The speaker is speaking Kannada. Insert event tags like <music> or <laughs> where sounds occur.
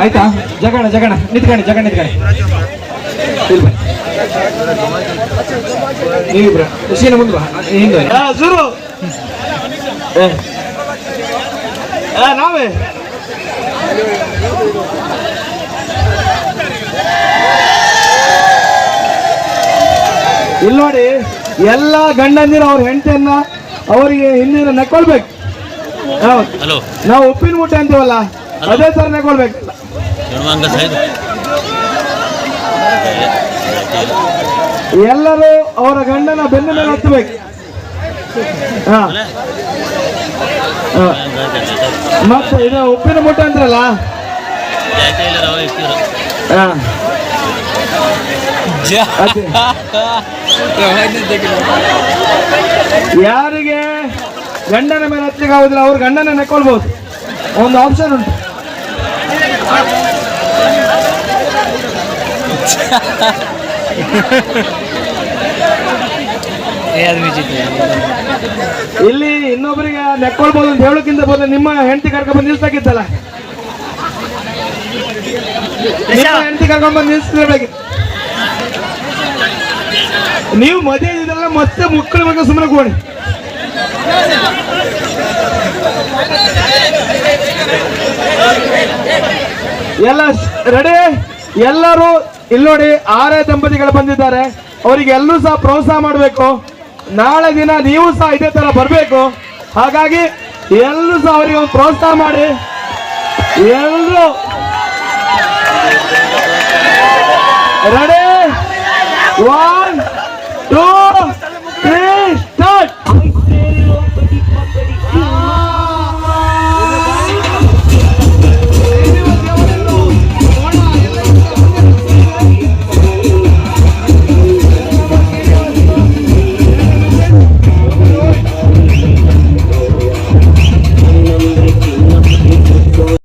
ಆಯ್ತಾ? ಜಗಣ ಜಗಣ ನಿಂತ್ಕಣಿ ಜಗಣ ನಿಂತ್ಕಣಿ. ನೀವಿಬ್ರ ಖುಷಿನ ಮುಂದೆ ಬಾ. ಹಿಂದೆ ಶುರು ನಾವೇ? ಇಲ್ಲಿ ನೋಡಿ ಎಲ್ಲ ಗಂಡಂದಿರ ಅವ್ರ ಹೆಂಡತಿಯನ್ನ ಅವರಿಗೆ ಹಿಂದಿನ ನೆಕ್ಕೊಳ್ಬೇಕು. ನಾವು ಉಪ್ಪಿನ ಮೂಟೆ ಅಂತೀವಲ್ಲ? ಅದೇ ಸರ್ ನೆಕ್ಕೊಳ್ಬೇಕು ಹೆಣ್ಮಂಗ ಸಾಯ್ದು ಎಲ್ಲರೂ ಅವರ ಗಂಡನ ಬೆನ್ನ ಮೇಲೆ ಹತ್ತಬೇಕು. ಹಾ. ಹಾ. ಮತ್ತೆ ಇದು ಉಪ್ಪಿನ ಮುಟ್ಟ ಅಂತಾರಲ್ಲ ಹಾ. ಯಾರಿಗೆ ಗಂಡನ ಮೇಲೆ ಹತ್ತಲಿಕ್ಕೆ ಆಗುದಿಲ್ಲ ಅವ್ರ ಗಂಡನ ನೆಕ್ಕೊಳ್ಬಹುದು ಒಂದು ಆಪ್ಷನ್ ಉಂಟು. <laughs> ಇಲ್ಲಿ ಇನ್ನೊಬ್ಬರಿಗೆ ನೆಕ್ಕೊಳ್ಬೋದು ಅಂತ ಹೇಳೋಕ್ಕಿಂತ ಬದಲು ನಿಮ್ಮ ಹೆಂಡತಿ ಕರ್ಕೊಂಡ್ಬಂದು ನಿಲ್ಸಕ್ಕಿತ್ತಲ್ಲ? ನಿಮ್ಮ ಹೆಂಡತಿ ಕರ್ಕೊಂಡ್ಬಂದು ನಿಲ್ಸ್ತಿರ್ಬೇಕು. ನೀವು ಮದುವೆ ಇದ್ರಲ್ಲ ಮತ್ತೆ ಮಕ್ಕಳ ಮಗ ಸುಮ್ಮನೆ ಕೊಡಿ. ಎಲ್ಲ ರೆಡಿ ಎಲ್ಲರೂ ಇಲ್ಲಿ ನೋಡಿ ಆರೇ ದಂಪತಿಗಳು ಬಂದಿದ್ದಾರೆ. ಅವರಿಗೆ ಎಲ್ಲರೂ ಸಹ ಪ್ರೋತ್ಸಾಹ ಮಾಡಬೇಕು. ನಾಳೆ ದಿನ ನೀವು ಸಹ ಇದೇ ತರ ಬರಬೇಕು. ಹಾಗಾಗಿ ಎಲ್ಲರೂ ಸಹ ಅವರಿಗೆ ಒಂದು ಪ್ರೋತ್ಸಾಹ ಮಾಡಿ. ಎಲ್ಲರೂ ರೆಡಿ ಒನ್